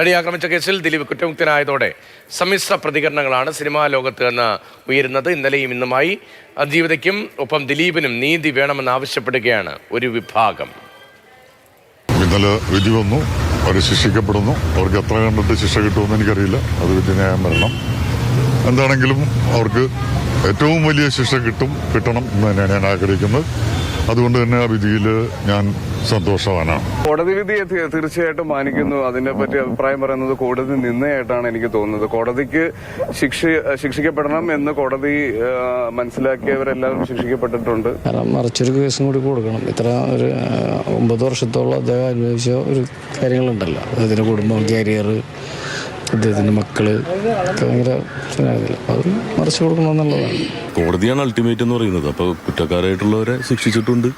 നടി ആക്രമിച്ച കേസിൽ ദിലീപ് കുറ്റമുക്തനായതോടെ സമ്മിശ്ര പ്രതികരണങ്ങളാണ് സിനിമാ ലോകത്ത് നിന്ന് ഉയരുന്നത്. ഇന്നലെയും ഇന്നുമായി അതിജീവിതയ്ക്കും ഒപ്പം ദിലീപിനും നീതി വേണമെന്ന് ആവശ്യപ്പെടുകയാണ് ഒരു വിഭാഗം. ഇന്നലെ വിധി വന്നു അവർ ശിക്ഷിക്കപ്പെടുന്നു. അവർക്ക് എത്ര കണ്ടിട്ട് ശിക്ഷ കിട്ടുമെന്ന് എനിക്കറിയില്ല. അത് വിധി ന്യായം വരണം. എന്താണെങ്കിലും അവർക്ക് ഏറ്റവും വലിയ ശിക്ഷ കിട്ടും കിട്ടണം എന്ന് തന്നെയാണ് ഞാൻ ആഗ്രഹിക്കുന്നത്. അതുകൊണ്ട് തന്നെ ആ വിധിയിൽ ഞാൻ സന്തോഷവാനാണ് കോടതി വിധിയെ തീർച്ചയായിട്ടും മാനിക്കുന്നു. അതിനെ പറ്റി അഭിപ്രായം പറയുന്നത് കോടതി നിന്നയായിട്ടാണ് എനിക്ക് തോന്നുന്നത്. കോടതിക്ക് ശിക്ഷ ശിക്ഷിക്കപ്പെടണം എന്ന് കോടതി മനസ്സിലാക്കിയവരെല്ലാവരും ശിക്ഷിക്കപ്പെട്ടിട്ടുണ്ട്. കാരണം മറിച്ചൊരു കേസും കൂടി കൊടുക്കണം. ഇത്ര ഒരു ഒമ്പത് വർഷത്തോളം അദ്ദേഹം അനുഭവിച്ച ഒരു കാര്യങ്ങളുണ്ടല്ലോ. അദ്ദേഹത്തിന്റെ കുടുംബം കരിയർ അദ്ദേഹത്തിന്റെ മക്കൾ ഭയങ്കര അത് മറിച്ച് കോടതിയാണ് അൾട്ടിമേറ്റ് എന്ന് പറയുന്നത്. അപ്പോൾ കുറ്റക്കാരായിട്ടുള്ളവരെ ശിക്ഷിച്ചിട്ടുണ്ട്.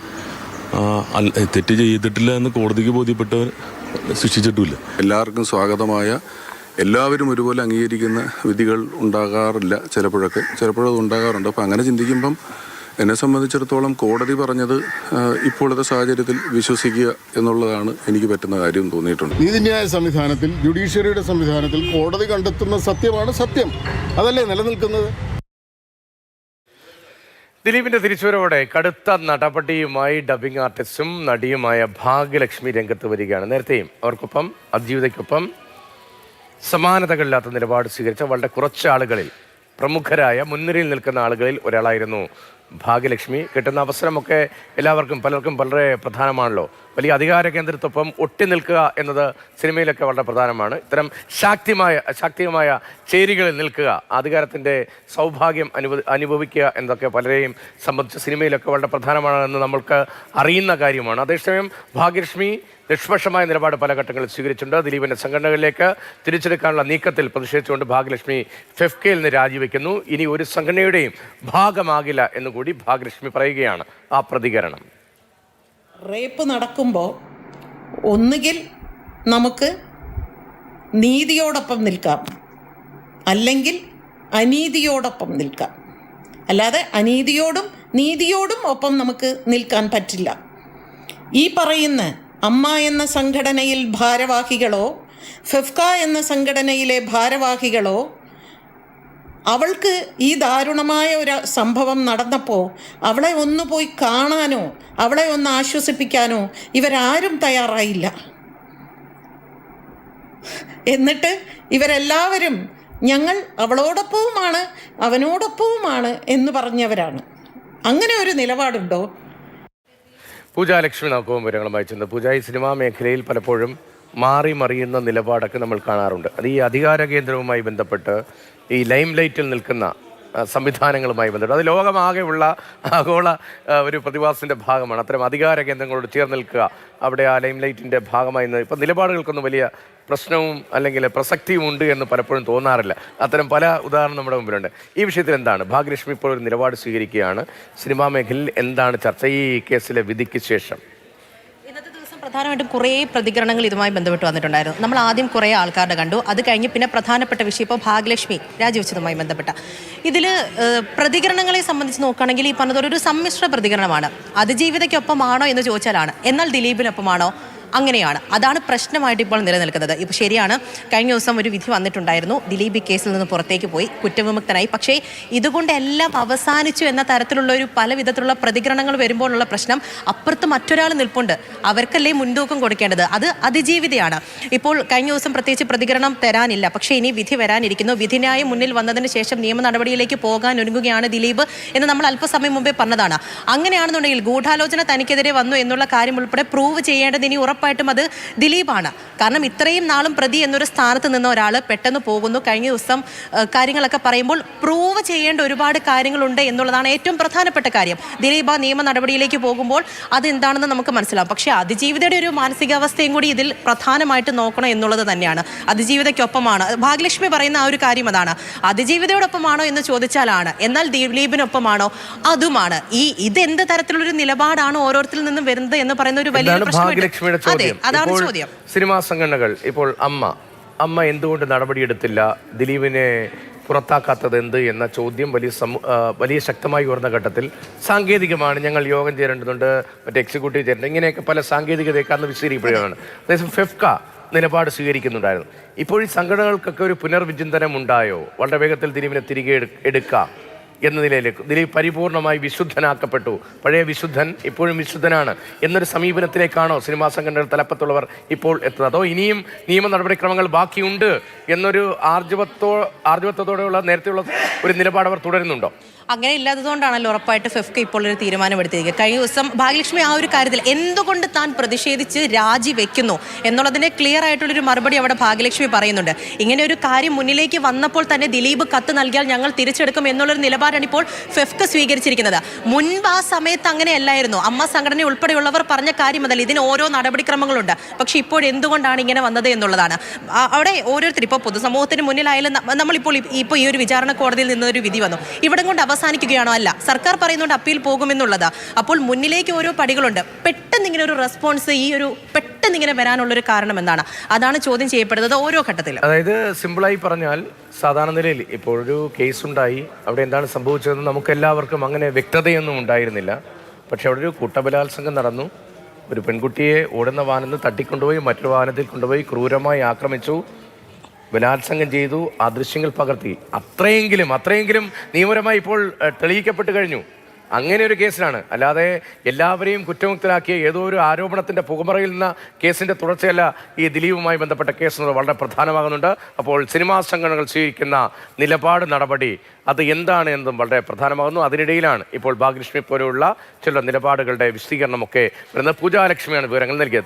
തെറ്റ് ചെയ്തിട്ടില്ല എന്ന് കോടതിക്ക് ബോധ്യപ്പെട്ടവർ ശിക്ഷിച്ചിട്ടുമില്ല എല്ലാവർക്കും സ്വാഗതമായ എല്ലാവരും ഒരുപോലെ അംഗീകരിക്കുന്ന വിധികൾ ഉണ്ടാകാറില്ല ചിലപ്പോഴൊക്കെ. ചിലപ്പോഴത് ഉണ്ടാകാറുണ്ട്. അപ്പം അങ്ങനെ ചിന്തിക്കുമ്പം എന്നെ സംബന്ധിച്ചിടത്തോളം കോടതി പറഞ്ഞത് ഇപ്പോഴത്തെ സാഹചര്യത്തിൽ വിശ്വസിക്കുക എന്നുള്ളതാണ് എനിക്ക് പറ്റുന്ന കാര്യം തോന്നിയിട്ടുണ്ട്. നീതിന്യായ സംവിധാനത്തിൽ ജുഡീഷ്യറിയുടെ സംവിധാനത്തിൽ കോടതി കണ്ടെത്തുന്ന സത്യമാണ് സത്യം. അതല്ലേ നിലനിൽക്കുന്നത്? ദിലീപിന്റെ തിരിച്ചുവരവോടെ കടുത്ത നടപടിയുമായി ഡബിംഗ് ആർട്ടിസ്റ്റും നടിയുമായ ഭാഗ്യലക്ഷ്മി രംഗത്ത് വരികയാണ്. നേരത്തെയും അവർക്കൊപ്പം അതിജീവിതയ്ക്കൊപ്പം സമാനതകളില്ലാത്ത നിലപാട് സ്വീകരിച്ച വളരെ കുറച്ച് ആളുകളിൽ പ്രമുഖരായ മുൻനിരയിൽ നിൽക്കുന്ന ആളുകളിൽ ഒരാളായിരുന്നു ഭാഗ്യലക്ഷ്മി കിട്ടുന്ന അവസരമൊക്കെ എല്ലാവർക്കും പലർക്കും വളരെ പ്രധാനമാണല്ലോ. വലിയ അധികാര കേന്ദ്രത്തൊപ്പം ഒട്ടി നിൽക്കുക എന്നത് സിനിമയിലൊക്കെ വളരെ പ്രധാനമാണ്. ഇത്തരം ശാക്തിമായ ശാക്തികമായ ചേരികളിൽ നിൽക്കുക അധികാരത്തിന്റെ സൗഭാഗ്യം അനുഭവ അനുഭവിക്കുക എന്നതൊക്കെ പലരെയും സംബന്ധിച്ച് സിനിമയിലൊക്കെ വളരെ പ്രധാനമാണ് എന്ന് നമ്മൾക്ക് അറിയുന്ന കാര്യമാണ്. അതേസമയം ഭാഗ്യലക്ഷ്മി നിഷ്പക്ഷമായ നിലപാട് പല ഘട്ടങ്ങളിൽ സ്വീകരിച്ചിട്ടുണ്ട്. ദിലീപിന്റെ സംഘടനകളിലേക്ക് തിരിച്ചെടുക്കാനുള്ള നീക്കത്തിൽ പ്രതിഷേധിച്ചുകൊണ്ട് ഭാഗ്യലക്ഷ്മി ഫെഫ്കയിൽ നിന്ന് രാജിവെക്കുന്നു. ഇനി ഒരു സംഘടനയുടെയും ഭാഗമാകില്ല എന്നുകൂടി ഭാഗ്യലക്ഷ്മി പറയുകയാണ് ആ പ്രതികരണം. റേപ്പ് നടക്കുമ്പോൾ ഒന്നുകിൽ നമുക്ക് നീതിയോടൊപ്പം നിൽക്കാം. അല്ലെങ്കിൽ അനീതിയോടൊപ്പം നിൽക്കാം. അല്ലാതെ അനീതിയോടും നീതിയോടും ഒപ്പം നമുക്ക് നിൽക്കാൻ പറ്റില്ല. ഈ പറയുന്ന അമ്മ എന്ന സംഘടനയിൽ ഭാരവാഹികളോ ഫെഫ്ക എന്ന സംഘടനയിലെ ഭാരവാഹികളോ അവൾക്ക് ഈ ദാരുണമായ ഒരു സംഭവം നടന്നപ്പോൾ അവളെ ഒന്ന് പോയി കാണാനോ അവളെ ഒന്ന് ആശ്വസിപ്പിക്കാനോ ഇവരാരും തയ്യാറായില്ല. എന്നിട്ട് ഇവരെല്ലാവരും ഞങ്ങൾ അവളോടൊപ്പവുമാണ് അവനോടൊപ്പവുമാണ് എന്ന് പറഞ്ഞവരാണ്. അങ്ങനെ ഒരു നിലപാടുണ്ടോ? പൂജ ലക്ഷ്മി നോക്കവും വിവരങ്ങളുമായി ചെന്ന് പൂജ ഈ സിനിമാ മേഖലയിൽ പലപ്പോഴും മാറി മറിയുന്ന നിലപാടൊക്കെ നമ്മൾ കാണാറുണ്ട്. അത് ഈ അധികാര കേന്ദ്രവുമായി ബന്ധപ്പെട്ട് ഈ ലൈം ലൈറ്റിൽ നിൽക്കുന്ന സംവിധാനങ്ങളുമായി ബന്ധപ്പെട്ട്. അത് ലോകമാകെയുള്ള ആഗോള ഒരു പ്രതിഭാസത്തിന്റെ ഭാഗമാണ്. അത്തരം അധികാര കേന്ദ്രങ്ങളോട് ചേർന്ന് നിൽക്കുക അവിടെ ആ ലൈം ലൈറ്റിന്റെ ഭാഗമായി ഇപ്പം നിലപാടുകൾക്കൊന്നും വലിയ പ്രശ്നവും അല്ലെങ്കിൽ പ്രസക്തിയും ഉണ്ട് എന്ന് പലപ്പോഴും തോന്നാറില്ല. അത്തരം പല ഉദാഹരണം നമ്മുടെ മുമ്പിലുണ്ട്. ഈ വിഷയത്തിൽ എന്താണ്? ഭാഗ്യലക്ഷ്മി ഇപ്പോൾ ഒരു നിലപാട് സ്വീകരിക്കുകയാണ്. സിനിമാ മേഖലയിൽ എന്താണ് ചർച്ച? ഈ കേസിലെ വിധിക്ക് ശേഷം. പ്രധാനമായിട്ടും കുറേ പ്രതികരണങ്ങൾ ഇതുമായി ബന്ധപ്പെട്ട് വന്നിട്ടുണ്ടായിരുന്നു. നമ്മൾ ആദ്യം കുറേ ആൾക്കാരുടെ കണ്ടു. അത് കഴിഞ്ഞ് പിന്നെ പ്രധാനപ്പെട്ട വിഷയം ഇപ്പോൾ ഭാഗ്യലക്ഷ്മി രാജിവെച്ചതുമായി ബന്ധപ്പെട്ട. ഇതിൽ പ്രതികരണങ്ങളെ സംബന്ധിച്ച് നോക്കുകയാണെങ്കിൽ ഈ പറഞ്ഞതൊരു സമ്മിശ്ര പ്രതികരണമാണ്. അതിജീവിതയ്ക്കൊപ്പമാണോ എന്ന് ചോദിച്ചാലാണ്. എന്നാൽ ദിലീപിനൊപ്പമാണോ? അങ്ങനെയാണ്. അതാണ് പ്രശ്നമായിട്ട് ഇപ്പോൾ നിലനിൽക്കുന്നത്. ഇപ്പോൾ ശരിയാണ് കഴിഞ്ഞ ദിവസം ഒരു വിധി വന്നിട്ടുണ്ടായിരുന്നു. ദിലീപ് കേസിൽ നിന്ന് പുറത്തേക്ക് പോയി കുറ്റവിമുക്തനായി. പക്ഷേ ഇതുകൊണ്ടെല്ലാം അവസാനിച്ചു എന്ന തരത്തിലുള്ള ഒരു പല വിധത്തിലുള്ള പ്രതികരണങ്ങൾ വരുമ്പോഴുള്ള പ്രശ്നം അപ്പുറത്ത് മറ്റൊരാൾ നിൽപ്പുണ്ട്. അവർക്കല്ലേ മുൻതൂക്കം കൊടുക്കേണ്ടത്? അത് അതിജീവിതയാണ്. ഇപ്പോൾ കഴിഞ്ഞ ദിവസം പ്രത്യേകിച്ച് പ്രതികരണം തരാനില്ല. പക്ഷേ ഇനി വിധി വരാനിരിക്കുന്നു. വിധിന്യായം മുന്നിൽ വന്നതിന് ശേഷം നിയമ നടപടിയിലേക്ക് പോകാൻ ഒരുങ്ങുകയാണ് ദിലീപ് എന്ന് നമ്മൾ അല്പസമയം മുമ്പേ പറഞ്ഞതാണ്. അങ്ങനെയാണെന്നുണ്ടെങ്കിൽ ഗൂഢാലോചന തനിക്കെതിരെ വന്നു എന്നുള്ള കാര്യം ഉൾപ്പെടെ പ്രൂവ് ചെയ്യേണ്ടത് ഇനി ഉറപ്പായിട്ടും അത് ദിലീപാണ്. കാരണം ഇത്രയും നാളും പ്രതി എന്നൊരു സ്ഥാനത്ത് നിന്ന് ഒരാൾ പെട്ടെന്ന് പോകുന്നു. കഴിഞ്ഞ ദിവസം കാര്യങ്ങളൊക്കെ പറയുമ്പോൾ പ്രൂവ് ചെയ്യേണ്ട ഒരുപാട് കാര്യങ്ങളുണ്ട് എന്നുള്ളതാണ് ഏറ്റവും പ്രധാനപ്പെട്ട കാര്യം. ദിലീപ് ആ നിയമ നടപടിയിലേക്ക് പോകുമ്പോൾ അതെന്താണെന്ന് നമുക്ക് മനസ്സിലാവും. പക്ഷേ അതിജീവിതയുടെ ഒരു മാനസികാവസ്ഥയും കൂടി ഇതിൽ പ്രധാനമായിട്ട് നോക്കണം എന്നുള്ളത് തന്നെയാണ്. അതിജീവിതയ്ക്കൊപ്പമാണ്. ഭാഗ്യലക്ഷ്മി പറയുന്ന ആ ഒരു കാര്യം അതാണ്. അതിജീവിതയോടൊപ്പമാണോ എന്ന് ചോദിച്ചാലാണ്. എന്നാൽ ദിലീപിനൊപ്പമാണോ? അതുമാണ്. ഈ ഇത് എന്ത് തരത്തിലുള്ളൊരു നിലപാടാണ് ഓരോരുത്തരിൽ നിന്നും വരുന്നത് എന്ന് പറയുന്ന ഒരു വലിയ ഭാഗ്യലക്ഷ്മിയുടെ ചോദ്യം. ഇപ്പോൾ സിനിമാ സംഘടനകൾ ഇപ്പോൾ അമ്മ. അമ്മ എന്തുകൊണ്ട് നടപടിയെടുത്തില്ല? ദിലീപിനെ പുറത്താക്കാത്തത് എന്ത് എന്ന ചോദ്യം വലിയ വലിയ ശക്തമായി ഉയർന്ന ഘട്ടത്തിൽ സാങ്കേതികമാണ് ഞങ്ങൾ യോഗം ചേരേണ്ടതുണ്ട് മറ്റേ എക്സിക്യൂട്ടീവ് ചേരേണ്ടത് ഇങ്ങനെയൊക്കെ പല സാങ്കേതികതയൊക്കെ അന്ന് വിശദീകരിക്കപ്പെടുകയാണ് അതേസമയം ഫെഫ്ക നിലപാട് സ്വീകരിക്കുന്നുണ്ടായിരുന്നു. ഇപ്പോൾ ഈ സംഘടനകൾക്കൊക്കെ ഒരു പുനർവിചിന്തനം ഉണ്ടായോ വളരെ വേഗത്തിൽ ദിലീപിനെ തിരികെ എടുക്കുക എടുക്കാം. എന്ന നിലയിലേക്ക്. ദിലീപ് പരിപൂർണമായി വിശുദ്ധനാക്കപ്പെട്ടു. പഴയ വിശുദ്ധൻ ഇപ്പോഴും വിശുദ്ധനാണ്. എന്നൊരു സമീപനത്തിലേക്കാണോ സിനിമാ സംഘടനകൾ തലപ്പത്തുള്ളവർ ഇപ്പോൾ എത്തുന്നത്? അതോ ഇനിയും നിയമ നടപടിക്രമങ്ങൾ ബാക്കിയുണ്ട് എന്നൊരു ആർജവത്തോ ആർജവത്തോടെയുള്ള നേരത്തെയുള്ള ഒരു നിലപാട് അവർ തുടരുന്നുണ്ടോ? അങ്ങനെ ഇല്ലാത്തതുകൊണ്ടാണല്ലോ ഉറപ്പായിട്ട് ഫെഫ്ക ഇപ്പോൾ ഒരു തീരുമാനമെടുത്തിരിക്കുക കഴിഞ്ഞ ദിവസം ഭാഗ്യലക്ഷ്മി ആ ഒരു കാര്യത്തിൽ എന്തുകൊണ്ട് താൻ പ്രതിഷേധിച്ച് രാജിവെക്കുന്നു എന്നുള്ളതിന് ക്ലിയർ ആയിട്ടുള്ളൊരു മറുപടി അവിടെ ഭാഗ്യലക്ഷ്മി പറയുന്നുണ്ട്. ഇങ്ങനെ ഒരു കാര്യം മുന്നിലേക്ക് വന്നപ്പോൾ തന്നെ ദിലീപ് കത്ത് നൽകിയാൽ ഞങ്ങൾ തിരിച്ചെടുക്കും എന്നുള്ളൊരു നിലപാടാണ് ഇപ്പോൾ ഫെഫ്ക സ്വീകരിച്ചിരിക്കുന്നത്. മുൻപ് ആ സമയത്ത് അങ്ങനെയല്ലായിരുന്നു. അമ്മ സംഘടന ഉൾപ്പെടെയുള്ളവർ പറഞ്ഞ കാര്യം അതല്ല. ഇതിന് ഓരോ നടപടിക്രമങ്ങളുണ്ട്. പക്ഷെ ഇപ്പോൾ എന്തുകൊണ്ടാണ് ഇങ്ങനെ വന്നത് എന്നുള്ളതാണ്. അവിടെ ഓരോരുത്തർ ഇപ്പോൾ പൊതുസമൂഹത്തിന് മുന്നിലായാലും നമ്മളിപ്പോൾ ഇപ്പോൾ ഈ ഒരു വിചാരണ കോടതിയിൽ നിന്നൊരു വിധി വന്നു. ഇവിടം കൊണ്ട് അവസാനിക്കുകയാണോ അല്ല. സർക്കാർ പറയുന്നുണ്ട് അപ്പീൽ പോകുമെന്നുള്ളത്. അപ്പോൾ മുന്നിലേക്ക് ഓരോ പടികളുണ്ട്. പെട്ടെന്ന് ഇങ്ങനെ ഒരു റെസ്പോൺസ് ഈ ഒരു പെട്ടെന്ന് ഇങ്ങനെ വരാനുള്ളൊരു കാരണം എന്താണ് അതാണ് ചോദ്യം ചെയ്യപ്പെടുന്നത് ഓരോ ഘട്ടത്തിലും. അതായത് സിമ്പിളായി പറഞ്ഞാൽ സാധാരണ നിലയിൽ ഇപ്പോൾ ഒരു കേസ് ഉണ്ടായി അവിടെ എന്താണ് സംഭവിച്ചതെന്ന് നമുക്ക് എല്ലാവർക്കും അങ്ങനെ വ്യക്തതയൊന്നും ഉണ്ടായിരുന്നില്ല. പക്ഷെ അവിടെ ഒരു കൂട്ടബലാത്സംഗം നടന്നു. ഒരു പെൺകുട്ടിയെ ഓടുന്ന വാഹനത്തിൽ തട്ടിക്കൊണ്ടുപോയി മറ്റൊരു വാഹനത്തിൽ കൊണ്ടുപോയി ക്രൂരമായി ആക്രമിച്ചു. ബലാത്സംഗം ചെയ്തു ആ ദൃശ്യങ്ങൾ പകർത്തി. അത്രയെങ്കിലും അത്രയെങ്കിലും നിയമപരമായി ഇപ്പോൾ തെളിയിക്കപ്പെട്ട് കഴിഞ്ഞു. അങ്ങനെ ഒരു കേസിലാണ്. അല്ലാതെ എല്ലാവരെയും കുറ്റമുക്തരാക്കിയ ഏതോ ഒരു ആരോപണത്തിന്റെ പുകമറയിൽ നിന്ന കേസിന്റെ തുടർച്ചയല്ല ഈ ദിലീപുമായി ബന്ധപ്പെട്ട കേസ് എന്നുള്ളത് വളരെ പ്രധാനമാകുന്നുണ്ട്. അപ്പോൾ സിനിമാ സംഘടനകൾ സ്വീകരിക്കുന്ന നിലപാട് നടപടി അത് എന്താണ് എന്നതും വളരെ പ്രധാനമാകുന്നു. അതിനിടയിലാണ് ഇപ്പോൾ ഭാഗ്യലക്ഷ്മി പോലെയുള്ള ചില നിലപാടുകളുടെ വിശദീകരണമൊക്കെ വരുന്നത്. പൂജാലക്ഷ്മിയാണ് വിവരങ്ങൾ നൽകിയത്.